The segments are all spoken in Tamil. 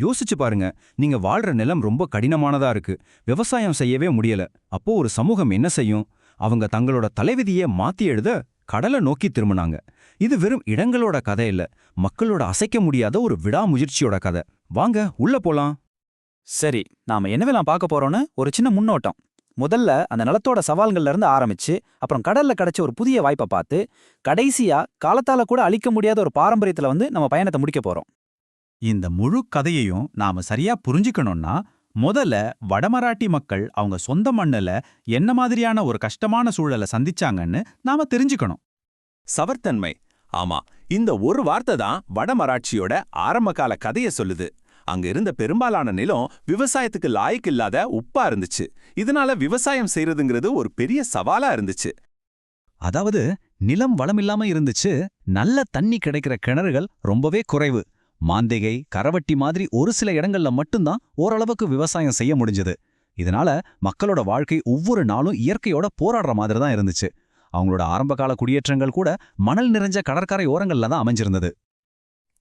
யோசிச்சு பாருங்க. நீங்க வாழ்ற நிலம் ரொம்ப கடினமானதா இருக்கு. விவசாயம் செய்யவே முடியல. அப்போ ஒரு சமூகம் என்ன செய்யும்? அவங்க தங்களோட தலைவிதியை மாத்தி எழுத கடலை நோக்கி திரும்பினாங்க. இது வெறும் இடங்களோட கதை இல்ல. மக்களோட அசைக்க முடியாத ஒரு விடாமுயற்சியோட கதை. வாங்க உள்ள போலாம். சரி நாம என்னவெல்லாம் பார்க்க போறோம்னு ஒரு சின்ன முன்னோட்டம். முதல்ல அந்த நிலத்தோட சவால்கள்ல இருந்து ஆரம்பிச்சு அப்புறம் கடல்ல கிடைச்ச ஒரு புதிய வாய்ப்பை பார்த்து கடைசியா காலத்தால கூட அழிக்க முடியாத ஒரு பாரம்பரியத்துல வந்து நம்ம பயணத்தை முடிக்க போறோம். இந்த முழு கதையையும் நாம சரியா புரிஞ்சுக்கணும்னா முதல்ல வடமராட்டி மக்கள் அவங்க சொந்த மண்ணுல என்ன மாதிரியான ஒரு கஷ்டமான சூழலை சந்திச்சாங்கன்னு நாம தெரிஞ்சுக்கணும். சவர்த்தன்மை. ஆமா இந்த ஒரு வார்த்தை தான் வடமராட்சியோட ஆரம்பகால கதைய சொல்லுது. அங்க இருந்த பெரும்பாலான நிலம் விவசாயத்துக்கு லாய்க்கு இல்லாத உப்பா இருந்துச்சு. இதனால விவசாயம் செய்யறதுங்கிறது ஒரு பெரிய சவாலா இருந்துச்சு. அதாவது நிலம் வளமில்லாம இருந்துச்சு நல்ல தண்ணி கிடைக்கிற கிணறுகள் ரொம்பவே குறைவு. மாந்திகை கரவட்டி மாதிரி ஒரு சில இடங்கள்ல மட்டும்தான் ஓரளவுக்கு விவசாயம் செய்ய முடிஞ்சது. இதனால மக்களோட வாழ்க்கை ஒவ்வொரு நாளும் இயற்கையோட போராடுற மாதிரி தான் இருந்துச்சு. அவங்களோட ஆரம்பகால குடியேற்றங்கள் கூட மணல் நிறைஞ்ச கடற்கரை ஓரங்கள்ல தான் அமைஞ்சிருந்தது.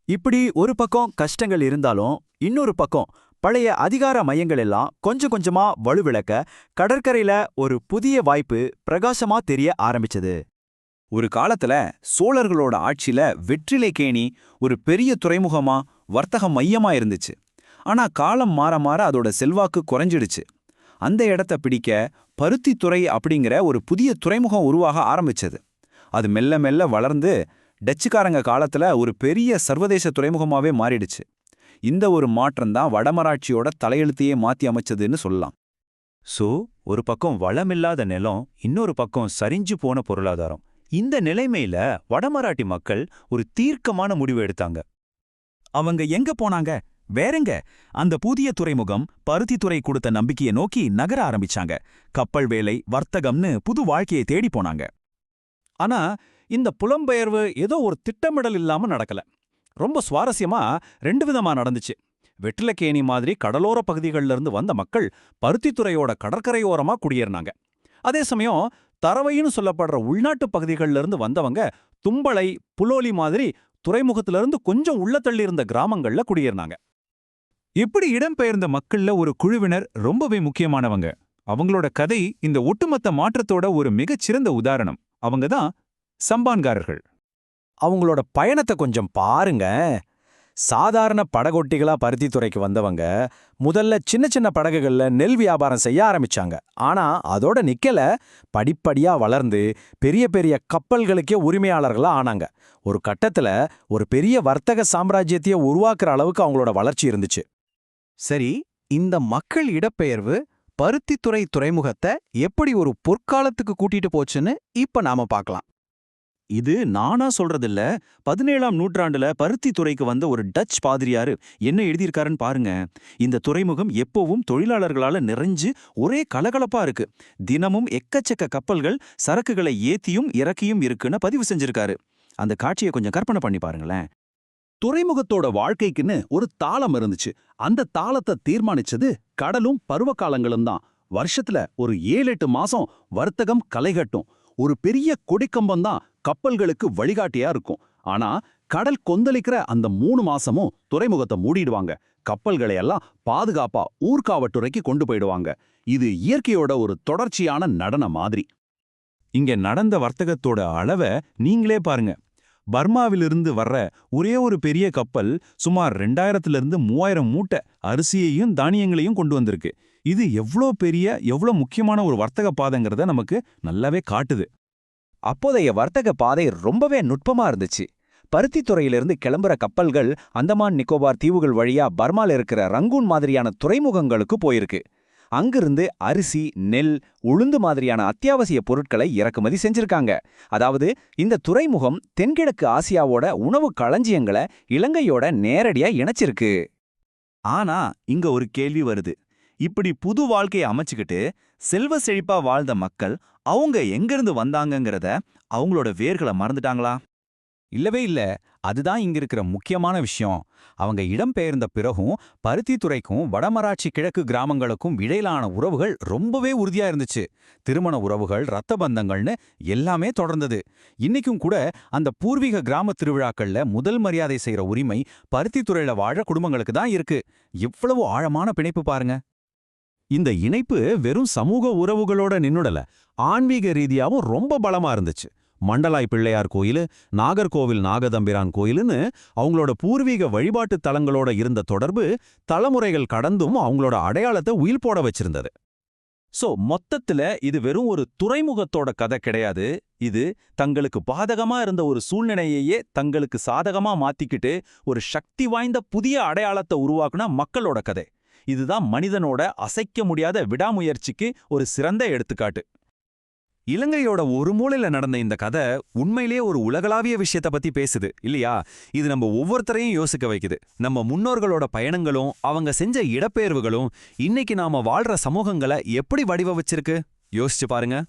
இப்படி ஒரு பக்கம் கஷ்டங்கள் இருந்தாலும் இன்னொரு பக்கம் பழைய அதிகார மையங்கள் எல்லாம் கொஞ்சம் கொஞ்சமா வலுவிளக்க கடற்கரையில ஒரு புதிய வாய்ப்பு பிரகாசமா தெரிய ஆரம்பிச்சது. ஒரு காலத்துல சோழர்களோட ஆட்சியில வெற்றிலைக்கேணி ஒரு பெரிய துறைமுகமா வர்த்தக மையமா இருந்துச்சு. ஆனா காலம் மாற மாற அதோட செல்வாக்கு குறைஞ்சிடுச்சு. அந்த இடத்த பிடிக்க பருத்தித்துறை அப்படிங்கிற ஒரு புதிய துறைமுகம் உருவாக ஆரம்பிச்சது. அது மெல்ல மெல்ல வளர்ந்து டச்சுக்காரங்க காலத்துல ஒரு பெரிய சர்வதேச துறைமுகமாவே மாறிடுச்சு. இந்த ஒரு மாற்றம்தான் வடமராட்சியோட தலையெழுத்தையே மாத்தி அமைச்சதுன்னு சொல்லலாம். சோ ஒரு பக்கம் வளமில்லாத நிலம் இன்னொரு பக்கம் சரிஞ்சு போன பொருளாதாரம். இந்த நிலைமையில வடமராட்டி மக்கள் ஒரு தீர்க்கமான முடிவு எடுத்தாங்க. அவங்க எங்க போனாங்க? வேறெங்க? அந்த புதிய துறைமுகம் பருத்தித்துறை கொடுத்த நம்பிக்கையை நோக்கி நகர ஆரம்பிச்சாங்க. கப்பல் வேலை வர்த்தகம்னு புது வாழ்க்கையை தேடி போனாங்க. ஆனா இந்த புலம்பெயர்வு ஏதோ ஒரு திட்டமிடல் இல்லாம நடக்கல. ரொம்ப சுவாரஸ்யமா ரெண்டு விதமா நடந்துச்சு. வெற்றிலக்கேணி மாதிரி கடலோர பகுதிகளிலிருந்து வந்த மக்கள் பருத்தித்துறையோட கடற்கரையோரமா குடியேறினாங்க. அதே சமயம் தரவைன்னு சொல்லப்படுற உள்நாட்டு பகுதிகளிலிருந்து வந்தவங்க தும்பளை புலோலி மாதிரி துறைமுகத்துல இருந்து கொஞ்சம் உள்ள தள்ளியிருந்த கிராமங்கள்ல குடியேறினாங்க. இப்படி இடம்பெயர்ந்த மக்கள்ல ஒரு குழுவினர் ரொம்பவே முக்கியமானவங்க. அவங்களோட கதை இந்த ஒட்டுமொத்த மாற்றத்தோட ஒரு மிகச்சிறந்த உதாரணம். அவங்க தான் சம்பான்காரர்கள். அவங்களோட பயணத்தை கொஞ்சம் பாருங்க. சாதாரண படகொட்டிகளா பருத்தித்துறைக்கு வந்தவங்க முதல்ல சின்ன சின்ன படகுகள்ல நெல் வியாபாரம் செய்ய ஆரம்பிச்சாங்க. ஆனா அதோட நிக்கல. படிப்படியா வளர்ந்து பெரிய பெரிய கப்பல்களுக்கே உரிமையாளர்களா ஆனாங்க. ஒரு கட்டத்துல ஒரு பெரிய வர்த்தக சாம்ராஜ்யத்தையே உருவாக்குற அளவுக்கு அவங்களோட வளர்ச்சி இருந்துச்சு. சரி இந்த மக்கள் இடப்பெயர்வு பருத்தித்துறை துறைமுகத்தை எப்படி ஒரு பொற்காலத்துக்கு கூட்டிட்டு போச்சுன்னு இப்ப நாம பார்க்கலாம். இது நானா சொல்றதில்ல. பதினேழாம் நூற்றாண்டுல பருத்தி துறைக்கு வந்த ஒரு டச் பாதிரியாரு என்ன எழுதியிருக்காருன்னு பாருங்க. இந்த துறைமுகம் எப்பவும் தொழிலாளர்களால நிறைஞ்சு ஒரே கலகலப்பா இருக்கு. தினமும் எக்கச்சக்க கப்பல்கள் சரக்குகளை ஏத்தியும் இறக்கியும் இருக்குன்னு பதிவு செஞ்சிருக்காரு. அந்த காட்சியை கொஞ்சம் கற்பனை பண்ணி பாருங்களேன். துறைமுகத்தோட வாழ்க்கைக்குன்னு ஒரு தாளம் இருந்துச்சு. அந்த தாளத்தை தீர்மானிச்சது கடலும் பருவகாலங்களும் தான். வருஷத்துல ஒரு ஏழு எட்டு மாசம் வர்த்தகம் கலைகட்டும் ஒரு பெரிய கொடிக்கம்பம் தான் கப்பல்களுக்கு வழிகாட்டியா இருக்கும். ஆனா கடல் கொந்தளிக்கிற அந்த மூணு மாசமும் துறைமுகத்தை மூடிடுவாங்க. கப்பல்களை எல்லாம் பாதுகாப்பா ஊர்காவட்டுறைக்கு கொண்டு போயிடுவாங்க. இது இயற்கையோட ஒரு தொடர்ச்சியான நடன மாதிரி. இங்க நடந்த வர்த்தகத்தோட அளவை நீங்களே பாருங்க. பர்மாவிலிருந்து வர்ற ஒரே ஒரு பெரிய கப்பல் சுமார் ரெண்டாயிரத்திலிருந்து மூவாயிரம் மூட்டை அரிசியையும் தானியங்களையும் கொண்டு வந்திருக்கு. இது எவ்வளோ பெரிய எவ்வளோ முக்கியமான ஒரு வர்த்தக பாதைங்கிறத நமக்கு நல்லாவே காட்டுது. அப்போதைய வர்த்தக பாதை ரொம்பவே நுட்பமா இருந்துச்சு. பருத்தித்துறையிலிருந்து கிளம்புற கப்பல்கள் அந்தமான் நிக்கோபார் தீவுகள் வழியா பர்மால இருக்கிற ரங்கூன் மாதிரியான துறைமுகங்களுக்கு போயிருக்கு. அங்கிருந்து அரிசி நெல் உளுந்து மாதிரியான அத்தியாவசிய பொருட்களை இறக்குமதி செஞ்சிருக்காங்க. அதாவது இந்த துறைமுகம் தென்கிழக்கு ஆசியாவோட உணவு களஞ்சியங்களை இலங்கையோட நேரடியா இணைச்சிருக்கு. ஆனா இங்க ஒரு கேள்வி வருது. இப்படி புது வாழ்க்கையை அமைச்சுக்கிட்டு செல்வ செழிப்பா வாழ்ந்த மக்கள் அவங்க எங்கிருந்து வந்தாங்கங்கிறத அவங்களோட வேர்களை மறந்துட்டாங்களா? இல்லவே இல்ல. அதுதான் இங்க இருக்கிற முக்கியமான விஷயம். அவங்க இடம்பெயர்ந்த பிறகும் பருத்தித்துறைக்கும் வடமராட்சி கிழக்கு கிராமங்களுக்கும் இடையிலான உறவுகள் ரொம்பவே உறுதியா இருந்துச்சு. திருமண உறவுகள் ரத்த பந்தங்கள்னு எல்லாமே தொடர்ந்தது. இன்னைக்கும் கூட அந்த பூர்வீக கிராம திருவிழாக்கள்ல முதல் மரியாதை செய்யற உரிமை பருத்தித்துறையில வாழ குடும்பங்களுக்கு தான் இருக்கு. எவ்வளவு ஆழமான பிணைப்பு பாருங்க. இந்த இணைப்பு வெறும் சமூக உறவுகளோட நின்னுடல. ஆன்மீக ரீதியாவும் ரொம்ப பலமா இருந்துச்சு. மண்டலாய் பிள்ளையார் கோயிலு நாகர்கோவில் நாகதம்பிரான் கோயிலுன்னு அவங்களோட பூர்வீக வழிபாட்டுத் தலங்களோட இருந்த தொடர்பு தலைமுறைகள் கடந்தும் அவங்களோட அடையாளத்தை உயில் போட வச்சிருந்தது. சோ மொத்தத்துல இது வெறும் ஒரு துறைமுகத்தோட கதை கிடையாது. இது தங்களுக்கு பாதகமா இருந்த ஒரு சூழ்நிலையையே தங்களுக்கு சாதகமா மாத்திக்கிட்டு ஒரு சக்தி வாய்ந்த புதிய அடையாளத்தை உருவாக்குன மக்களோட கதை. இதுதான் மனிதனோட அசைக்க முடியாத விடாமுயற்சிக்கு ஒரு சிறந்த எடுத்துக்காட்டு. இலங்கையோட ஒரு மூலையில நடந்த இந்த கதை உண்மையிலேயே ஒரு உலகளாவிய விஷயத்த பத்தி பேசுது இல்லையா? இது நம்ம ஒவ்வொருத்தரையும் யோசிக்க வைக்குது. நம்ம முன்னோர்களோட பயணங்களும் அவங்க செஞ்ச இடப்பெயர்வுகளும் இன்னைக்கு நாம வாழ்ற சமூகங்களை எப்படி வடிவ வச்சிருக்கு யோசிச்சு பாருங்க.